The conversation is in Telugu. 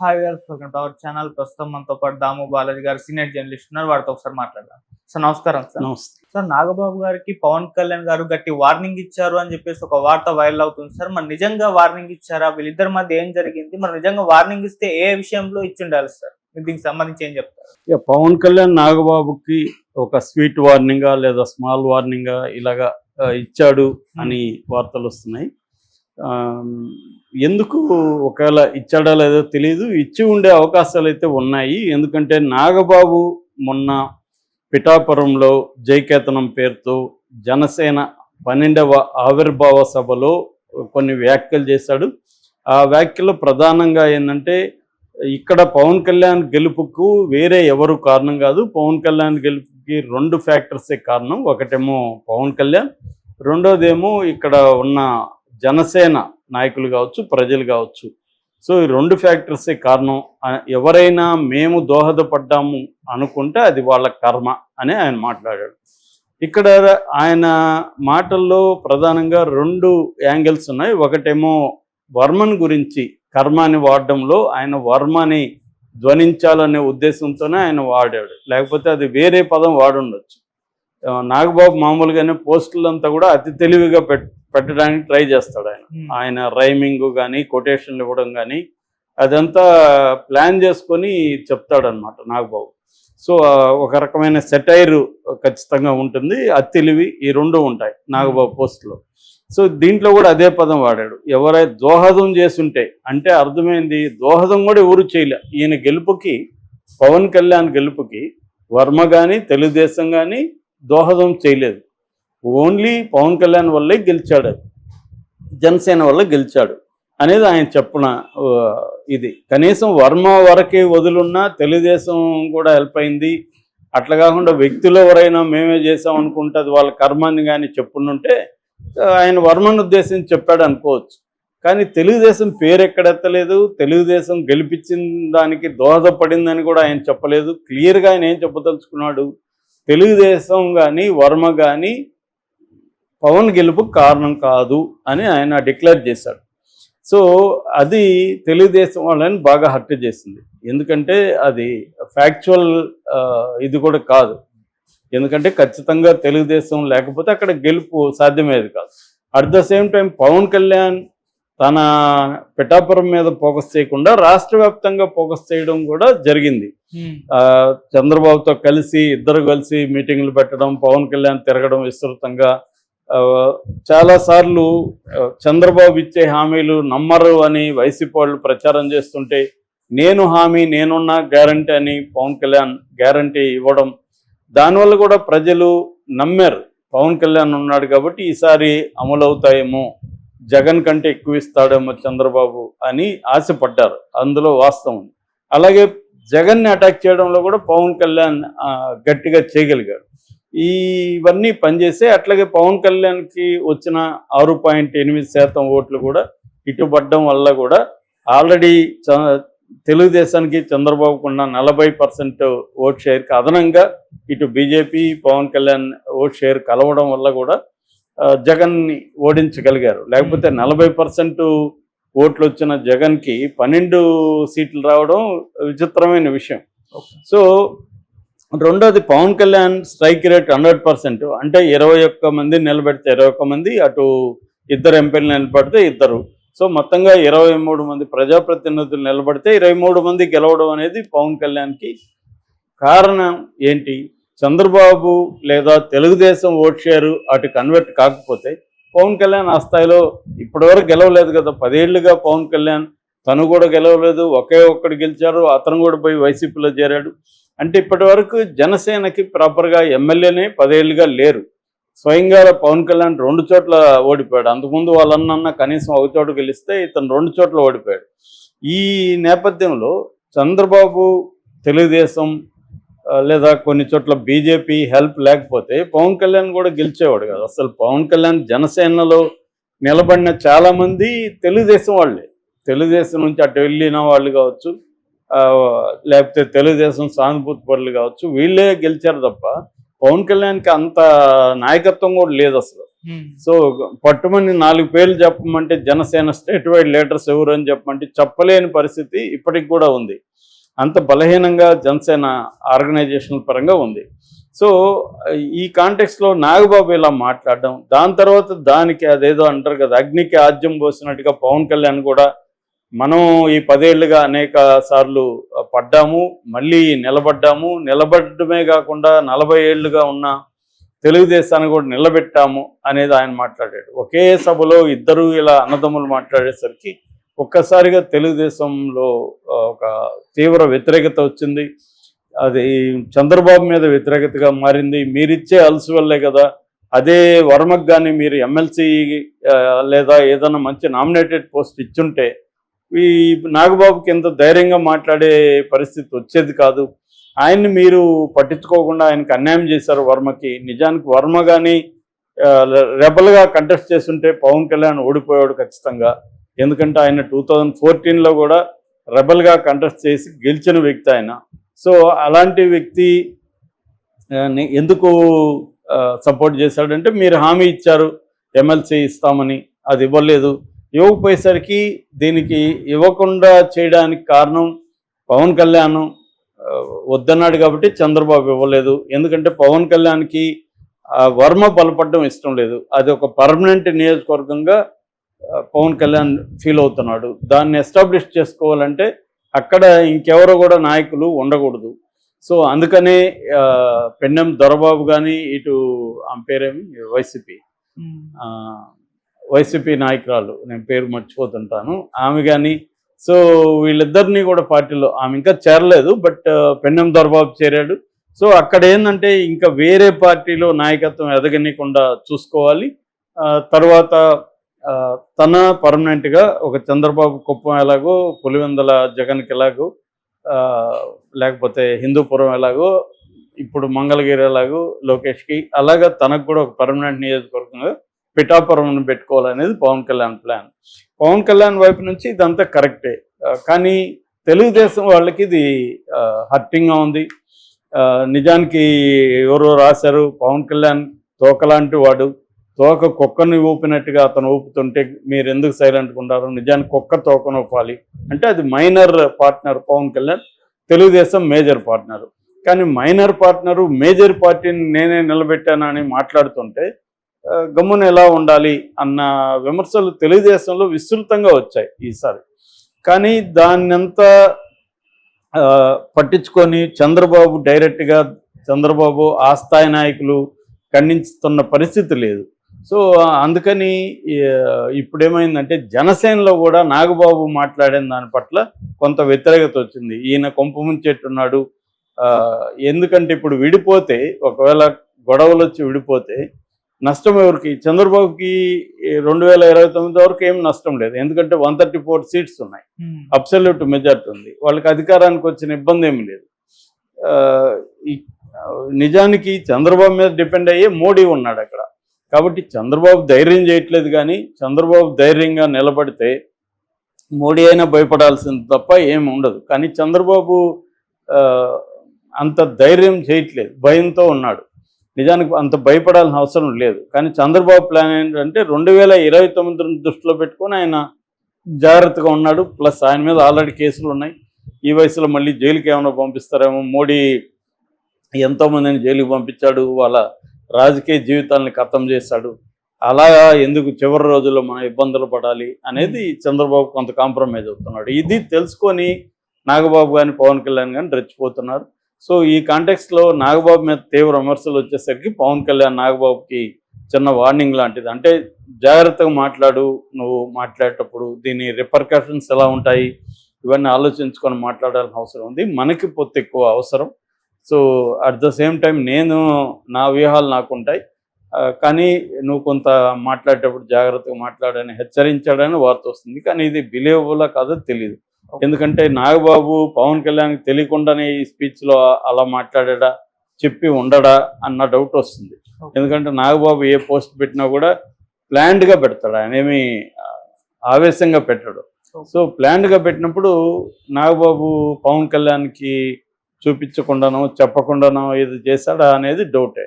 హాయ్ గారు వెల్కమ్ టు అవర్ ఛానల్ ప్రస్తుతం మనతో పాటు దాము బాలాజీ గారు సీనియర్ జర్నలిస్ట్ ఉన్నారు. వారితో ఒకసారి మాట్లాడదాం. సార్ నమస్కారం సార్ నమస్తే. సార్ నాగబాబు గారికి పవన్ కళ్యాణ్ గారు గట్టి వార్నింగ్ ఇచ్చారు అని చెప్పేసి ఒక వార్త వైరల్ అవుతుంది సార్ మరి నిజంగా వార్నింగ్ ఇచ్చారా? వీళ్ళిద్దరి మధ్య ఏం జరిగింది? మరి నిజంగా వార్నింగ్ ఇస్తే ఏ విషయంలో ఇచ్చి ఉండాలి సార్ దీనికి సంబంధించి ఏం చెప్తారు? పవన్ కళ్యాణ్ నాగబాబుకి ఒక స్వీట్ వార్నింగా లేదా స్మాల్ వార్నింగా ఇలాగా ఇచ్చాడు అని వార్తలు వస్తున్నాయి. ఎందుకు ఒకవేళ ఇచ్చాడో లేదో తెలియదు ఇచ్చి ఉండే అవకాశాలు అయితే ఉన్నాయి. ఎందుకంటే నాగబాబు మొన్న పిఠాపురంలో జైకేతనం పేరుతో జనసేన పన్నెండవ ఆవిర్భావ సభలో కొన్ని వ్యాఖ్యలు చేశాడు. ఆ వ్యాఖ్యలు ప్రధానంగా ఏంటంటే ఇక్కడ పవన్ కళ్యాణ్ గెలుపుకు వేరే ఎవరు కారణం కాదు. పవన్ కళ్యాణ్ గెలుపుకి రెండు ఫ్యాక్టర్సే కారణం. ఒకటేమో పవన్ కళ్యాణ్ రెండోదేమో ఇక్కడ ఉన్న జనసేన నాయకులు కావచ్చు ప్రజలు కావచ్చు. సో ఈ రెండు ఫ్యాక్టర్సే కారణం? ఎవరైనా మేము దోహదపడ్డాము అనుకుంటే అది వాళ్ళ కర్మ అని ఆయన మాట్లాడాడు. ఇక్కడ ఆయన మాటల్లో ప్రధానంగా రెండు యాంగిల్స్ ఉన్నాయి. ఒకటేమో వర్మన్ గురించి కర్మాని వాడడంలో ఆయన వర్మని ధ్వనించాలనే ఉద్దేశంతోనే ఆయన వాడాడు. లేకపోతే అది వేరే పదం వాడుండొచ్చు. నాగబాబు మామూలుగానే పోస్టులంతా కూడా అతి తెలివిగా పెట్ పెట్టడానికి ట్రై చేస్తాడు ఆయన. ఆయన రైమింగ్ కానీ కొటేషన్లు ఇవ్వడం కానీ అదంతా ప్లాన్ చేసుకొని చెప్తాడనమాట నాగబాబు. సో ఒక రకమైన సెటైర్ ఖచ్చితంగా ఉంటుంది. అత్తిలివి ఈ రెండు ఉంటాయి నాగబాబు పోస్ట్లో. సో దీంట్లో కూడా అదే పదం వాడాడు. ఎవరై దోహదం చేసుంటే అంటే అర్థమైంది దోహదం కూడా ఎవరు చేయలే. ఈయన గెలుపుకి పవన్ కళ్యాణ్ గెలుపుకి వర్మ కానీ తెలుగుదేశం కానీ దోహదం చేయలేదు. ఓన్లీ పవన్ కళ్యాణ్ వల్లే గెలిచాడు అది. జనసేన వల్ల గెలిచాడు అనేది ఆయన చెప్పిన ఇది. కనీసం వర్మ వరకే వదులున్నా తెలుగుదేశం కూడా హెల్ప్ అయింది. అట్లా కాకుండా వ్యక్తులు ఎవరైనా మేమే చేసాం అనుకుంటుంది వాళ్ళ కర్మాన్ని కానీ చెప్పుంటే ఆయన వర్మను ఉద్దేశించి చెప్పాడు అనుకోవచ్చు. కానీ తెలుగుదేశం పేరు ఎక్కడెత్తలేదు. తెలుగుదేశం గెలిపించిన దానికి దోహదపడిందని కూడా ఆయన చెప్పలేదు. క్లియర్గా ఆయన ఏం చెప్పదలుచుకున్నాడు? తెలుగుదేశం కానీ వర్మ కానీ పవన్ గెలుపు కారణం కాదు అని ఆయన డిక్లేర్ చేశాడు. సో అది తెలుగుదేశం వాళ్ళని బాగా హర్ట్ చేసింది. ఎందుకంటే అది ఫ్యాక్చువల్ ఇది కూడా కాదు. ఎందుకంటే ఖచ్చితంగా తెలుగుదేశం లేకపోతే అక్కడ గెలుపు సాధ్యమయ్యేది కాదు. At the same time Pawan Kalyan తన పిఠాపురం మీద ఫోకస్ చేయకుండా రాష్ట్ర వ్యాప్తంగా ఫోకస్ చేయడం కూడా జరిగింది. చంద్రబాబుతో కలిసి ఇద్దరు కలిసి మీటింగ్లు పెట్టడం పవన్ కళ్యాణ్ తిరగడం విస్తృతంగా చాలాసార్లు చంద్రబాబు ఇచ్చే హామీలు నమ్మరు అని వైసీపీ వాళ్ళు ప్రచారం చేస్తుంటే నేను హామీ నేనున్న గ్యారంటీ అని పవన్ కళ్యాణ్ గ్యారంటీ ఇవ్వడం దానివల్ల కూడా ప్రజలు నమ్మారు. పవన్ కళ్యాణ్ ఉన్నాడు కాబట్టి ఈసారి అమలవుతాయేమో జగన్ కంటే ఎక్కువ ఇస్తాడేమో చంద్రబాబు అని ఆశపడ్డారు. అందులో వాస్తవం అలాగే జగన్ని అటాక్ చేయడంలో కూడా పవన్ కళ్యాణ్ గట్టిగా చేయగలిగాడు. ఈ ఇవన్నీ పనిచేసే అట్లాగే పవన్ కళ్యాణ్కి వచ్చిన ఆరు పాయింట్ ఎనిమిది శాతం ఓట్లు కూడా ఇటుపడ్డం వల్ల కూడా ఆల్రెడీ చ- తెలుగుదేశానికి చంద్రబాబుకు ఉన్న నలభై పర్సెంట్ ఓట్ షేర్కి అదనంగా ఇటు BJP Pawan Kalyan vote share కలవడం వల్ల కూడా జగన్ని ఓడించగలిగారు. లేకపోతే నలభై పర్సెంట్ ఓట్లు వచ్చిన జగన్కి పన్నెండు సీట్లు రావడం విచిత్రమైన విషయం. సో రెండోది Pawan Kalyan strike rate hundred percent. అంటే ఇరవై ఒక్క మంది నిలబెడితే ఇరవై ఒక్క మంది అటు ఇద్దరు ఎంపీలు నిలబడితే ఇద్దరు. సో మొత్తంగా ఇరవై మూడు మంది ప్రజాప్రతినిధులు నిలబడితే ఇరవై మూడు మంది గెలవడం అనేది పవన్ కళ్యాణ్కి కారణం ఏంటి? చంద్రబాబు లేదా తెలుగుదేశం ఓట్ షేరు అటు కన్వర్ట్ కాకపోతే పవన్ కళ్యాణ్ ఆ స్థాయిలో ఇప్పటివరకు గెలవలేదు కదా. పదేళ్ళుగా పవన్ కళ్యాణ్ తను కూడా గెలవలేదు. ఒకే ఒక్కడు గెలిచారు. అతను కూడా పోయి వైసీపీలో చేరాడు. అంటే ఇప్పటి వరకు జనసేనకి ప్రాపర్గా ఎమ్మెల్యేనే పదేళ్ళుగా లేరు. స్వయంగా పవన్ కళ్యాణ్ రెండు చోట్ల ఓడిపోయాడు. అంతకుముందు వాళ్ళన్న కనీసం ఒక చోట గెలిస్తే ఇతను రెండు చోట్ల ఓడిపోయాడు. ఈ నేపథ్యంలో చంద్రబాబు తెలుగుదేశం లేదా కొన్ని చోట్ల బీజేపీ హెల్ప్ లేకపోతే పవన్ కళ్యాణ్ కూడా గెలిచేవాడు కదా. అసలు పవన్ కళ్యాణ్ జనసేనలో నిలబడిన చాలా మంది తెలుగుదేశం వాళ్ళే. తెలుగుదేశం నుంచి అటు వెళ్ళిన వాళ్ళు కావచ్చు లేకపోతే తెలుగుదేశం సానుభూతి పరులు కావచ్చు వీళ్ళే గెలిచారు తప్ప పవన్ కళ్యాణ్కి అంత నాయకత్వం కూడా లేదు అసలు. సో పట్టుమని నాలుగు పేర్లు చెప్పమంటే జనసేన స్టేట్ వైడ్ లీడర్స్ ఎవరు అని చెప్పమంటే చెప్పలేని పరిస్థితి ఇప్పటికి కూడా ఉంది. అంత బలహీనంగా జనసేన ఆర్గనైజేషన్ పరంగా ఉంది. సో ఈ కాంటెక్స్లో నాగబాబు ఇలా మాట్లాడడం దాని తర్వాత దానికి అదేదో అంటారు కదా అగ్నికి ఆద్యం పోసినట్టుగా పవన్ కళ్యాణ్ కూడా మనం ఈ పదేళ్ళుగా అనేక సార్లు పడ్డాము మళ్ళీ నిలబడ్డాము నిలబడమే కాకుండా నలభై ఏళ్ళుగా ఉన్న తెలుగుదేశాన్ని కూడా నిలబెట్టాము అనేది ఆయన మాట్లాడాడు. ఒకే సభలో ఇద్దరు ఇలా అన్నదమ్ములు మాట్లాడేసరికి ఒక్కసారిగా తెలుగుదేశంలో ఒక తీవ్ర వ్యతిరేకత వచ్చింది. అది చంద్రబాబు మీద వ్యతిరేకతగా మారింది. మీరిచ్చే అలసి వల్లే కదా అదే వర్మకు కానీ మీరు ఎమ్మెల్సీ లేదా ఏదైనా మంచి నామినేటెడ్ పోస్ట్ ఇచ్చుంటే ఈ నాగబాబుకి ఎంత ధైర్యంగా మాట్లాడే పరిస్థితి వచ్చేది కాదు. ఆయన్ని మీరు పట్టించుకోకుండా ఆయనకు అన్యాయం చేశారు వర్మకి. నిజానికి వర్మ కానీ రెబల్గా కంటెస్ట్ చేస్తుంటే పవన్ కళ్యాణ్ ఓడిపోయాడు ఖచ్చితంగా. ఎందుకంటే ఆయన టూ థౌజండ్ ఫోర్టీన్లో కూడా రెబల్గా కంటెస్ట్ చేసి గెలిచిన వ్యక్తి ఆయన. సో అలాంటి వ్యక్తి ఎందుకు సపోర్ట్ చేశాడంటే మీరు హామీ ఇచ్చారు ఎమ్మెల్సీ ఇస్తామని అది ఇవ్వలేదు. ఇవ్వకపోయేసరికి దీనికి ఇవ్వకుండా చేయడానికి కారణం పవన్ కళ్యాణ్ వద్దన్నాడు కాబట్టి చంద్రబాబు ఇవ్వలేదు. ఎందుకంటే పవన్ కళ్యాణ్కి ఆ, వర్మ బలపడడం ఇష్టం లేదు. అది ఒక పర్మనెంట్ నియోజకవర్గంగా పవన్ కళ్యాణ్ ఫీల్ అవుతున్నాడు. దాన్ని ఎస్టాబ్లిష్ చేసుకోవాలంటే అక్కడ ఇంకెవరో కూడా నాయకులు ఉండకూడదు. సో అందుకనే పెన్నెం దొరబాబు కానీ ఇటు ఆమె పేరేమి? వైసీపీ. వైసీపీ నాయకురాలు. నేను పేరు మర్చిపోతుంటాను. ఆమె కానీ సో వీళ్ళిద్దరినీ కూడా పార్టీలో ఆమె ఇంకా చేరలేదు బట్ పెన్నెం దొరబాబు చేరాడు. సో అక్కడ ఏంటంటే ఇంకా వేరే పార్టీలో నాయకత్వం ఎదగనీయకుండా చూసుకోవాలి. తర్వాత తన పర్మనెంట్గా ఒక చంద్రబాబు కుప్పం ఎలాగో పులివెందల జగన్కి ఎలాగో ఆ, లేకపోతే హిందూపురం ఎలాగో ఇప్పుడు మంగళగిరి ఎలాగో లోకేష్కి అలాగా తనకు కూడా ఒక పర్మనెంట్ నియోజకవర్గంగా పిఠాపురం పెట్టుకోవాలనేది పవన్ కళ్యాణ్ ప్లాన్. పవన్ కళ్యాణ్ వైపు నుంచి ఇదంతా కరెక్టే. కానీ తెలుగుదేశం వాళ్ళకి ఇది హర్టింగ్గా ఉంది. ఆ, నిజానికి ఎవరో రాశారు పవన్ కళ్యాణ్ తోకలాంటి వాడు. తోక కుక్కని ఊపినట్టుగా అతను ఊపుతుంటే మీరు ఎందుకు సైలెంట్గా ఉన్నారు నిజానికి కుక్క తోకను ఊపాలి అంటే అది minor partner Pawan Kalyan Telugu Desam major partner కానీ మైనర్ పార్ట్నరు మేజర్ పార్టీని నేనే నిలబెట్టానని మాట్లాడుతుంటే గమ్మున ఎలా ఉండాలి? అన్న విమర్శలు తెలుగుదేశంలో విస్తృతంగా వచ్చాయి ఈసారి. కానీ దాన్నంతా పట్టించుకొని చంద్రబాబు డైరెక్ట్గా చంద్రబాబు ఆ స్థాయి నాయకులు ఖండిస్తున్న పరిస్థితి లేదు. సో అందుకని ఈ, ఇప్పుడు ఏమైందంటే జనసేనలో కూడా నాగబాబు మాట్లాడిన దాని పట్ల కొంత వ్యతిరేకత వచ్చింది. ఈయన కొంప ముంచెట్టున్నాడు. ఆ, ఎందుకంటే ఇప్పుడు విడిపోతే ఒకవేళ గొడవలు వచ్చి విడిపోతే నష్టం ఎవరికి? చంద్రబాబుకి రెండు వేల ఇరవై తొమ్మిది వరకు ఏం నష్టం లేదు. ఎందుకంటే వన్ థర్టీ ఫోర్ సీట్స్ ఉన్నాయి. అబ్సల్యూట్ మెజార్టీ ఉంది. వాళ్ళకి అధికారానికి వచ్చిన ఇబ్బంది ఏమీ లేదు. నిజానికి చంద్రబాబు మీద డిపెండ్ అయ్యే మోడీ ఉన్నాడు అక్కడ. కాబట్టి చంద్రబాబు ధైర్యం చేయట్లేదు కానీ చంద్రబాబు ధైర్యంగా నిలబడితే మోడీ అయినా భయపడాల్సింది తప్ప ఏమి ఉండదు. కానీ చంద్రబాబు అంత ధైర్యం చేయట్లేదు. భయంతో ఉన్నాడు. నిజానికి అంత భయపడాల్సిన అవసరం లేదు. కానీ చంద్రబాబు ప్లాన్ ఏంటంటే రెండు వేల ఇరవై తొమ్మిది దృష్టిలో పెట్టుకొని ఆయన జాగ్రత్తగా ఉన్నాడు. ప్లస్ ఆయన మీద ఆల్రెడీ కేసులు ఉన్నాయి. ఈ వయసులో మళ్ళీ జైలుకి ఏమైనా పంపిస్తారేమో? మోడీ ఎంతోమందిని జైలుకి పంపించాడు. వాళ్ళ రాజకీయ జీవితాలని ఖతం చేశాడు. అలా ఎందుకు చివరి రోజుల్లో మనం ఇబ్బందులు పడాలి అనేది చంద్రబాబు కొంత కాంప్రమైజ్ అవుతున్నాడు. ఇది తెలుసుకొని నాగబాబు కానీ పవన్ కళ్యాణ్ కానీ రెచ్చిపోతున్నారు. సో ఈ కాంటెక్స్లో నాగబాబు మీద తీవ్ర విమర్శలు వచ్చేసరికి పవన్ కళ్యాణ్ నాగబాబుకి చిన్న వార్నింగ్ లాంటిది. అంటే జాగ్రత్తగా మాట్లాడు నువ్వు మాట్లాడేటప్పుడు దీని రిపర్కషన్స్ ఎలా ఉంటాయి? ఇవన్నీ ఆలోచించుకొని మాట్లాడాల్సిన అవసరం ఉంది. మనకి పొత్తు ఎక్కువ అవసరం. So at the same time నేను నా వ్యూహాలు నాకు ఉంటాయి కానీ నువ్వు కొంత మాట్లాడేటప్పుడు జాగ్రత్తగా మాట్లాడని హెచ్చరించాడని వార్త వస్తుంది. కానీ ఇది బిలీవబుల్ కాదో తెలియదు ఎందుకంటే నాగబాబు పవన్ కళ్యాణ్ తెలియకుండానే ఈ స్పీచ్లో అలా మాట్లాడా చెప్పి ఉండడా అన్న డౌట్ వస్తుంది. ఎందుకంటే నాగబాబు ఏ పోస్ట్ పెట్టినా కూడా ప్లాన్డ్గా పెడతాడు. ఆయన ఏమి ఆవేశంగా పెట్టాడు. సో ప్లాన్డ్గా పెట్టినప్పుడు నాగబాబు పవన్ కళ్యాణ్కి చూపించకుండానో చెప్పకుండానో ఇది చేశాడా అనేది డౌటే